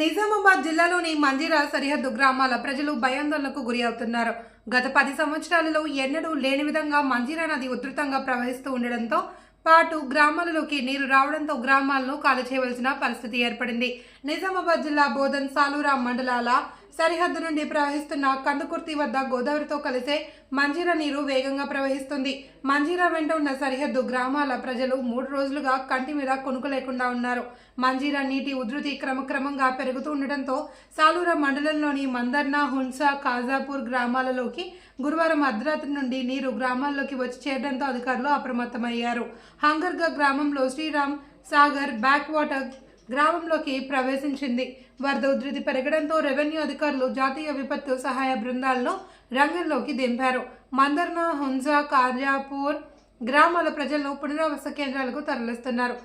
నిజామాబాద్ జిల్లాలోని మంజీరా సరిహద్దు గ్రామాల ప్రజలు భయాందోళనకు గురి అవుతున్నారు. గత పది సంవత్సరాలలో ఎన్నడూ లేని విధంగా మంజీరా నది ఉధృతంగా ప్రవహిస్తూ ఉండడంతో పాటు గ్రామాలలోకి నీరు రావడంతో గ్రామాలను కాలు చేయవలసిన పరిస్థితి ఏర్పడింది. నిజామాబాద్ జిల్లా బోధన్ సాలూరా మండలాల సరిహద్దు నుండి ప్రవహిస్తున్న కందుకుర్తి వద్ద గోదావరితో కలిసే మంజీర నీరు వేగంగా ప్రవహిస్తుంది. మంజీర వెంట ఉన్న సరిహద్దు గ్రామాల ప్రజలు మూడు రోజులుగా కంటి మీద కొనుకు లేకుండా ఉన్నారు. మంజీర నీటి ఉధృతి క్రమక్రమంగా పెరుగుతూ ఉండడంతో సాలూరా మండలంలోని మందర్నా హున్సా కాజాపూర్ గ్రామాలలోకి గురువారం అర్ధరాత్రి నుండి నీరు గ్రామాల్లోకి వచ్చి చేరడంతో అధికారులు అప్రమత్తమయ్యారు. హంగర్గా గ్రామంలో శ్రీరామ్ సాగర్ బ్యాక్ వాటర్ గ్రామంలోకి ప్రవేశించింది. వరద ఉధృతి పెరగడంతో రెవెన్యూ అధికారులు జాతీయ విపత్తు సహాయ బృందాలను రంగంలోకి దింపారు. మందర్నా హుంజా కార్యాపూర్ గ్రామాల ప్రజలను పునరావాస కేంద్రాలకు తరలిస్తున్నారు.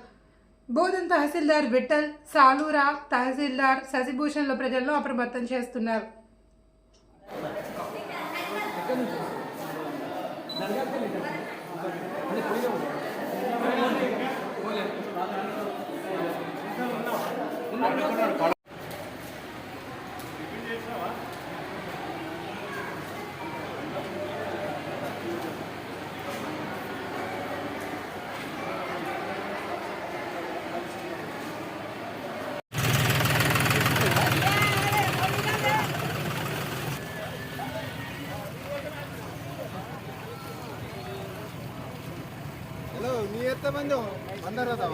బోధన్ తహసీల్దార్ విఠల్ సాలూరా తహసీల్దార్ శశిభూషణ్ల ప్రజలను అప్రమత్తం చేస్తున్నారు. ಹಲೋ ನೀ ಎತ್ತ ಬಂದು ಬಂದರದವ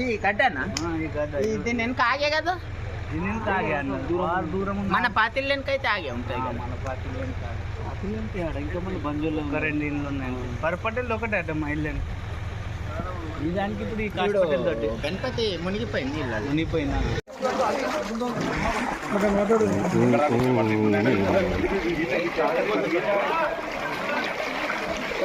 ఈ గడ్డనా? ఇది నేను ఆగే కదా? మన పాతిల్ వెనకైతే ఆగే ఉంటాయి మన పార్టీలో ఇంకా మన బంజుల్లో ఒక రెండు ఇళ్ళు ఉన్నాయి. పరపట్టెలు ఒకటే అట మా ఇల్లు ఈ దానికి ఇప్పుడు ఈ హాస్పిటల్ తోటి. గణపతి మునిగిపోయింది ఇళ్ళలో మునిగిపోయినా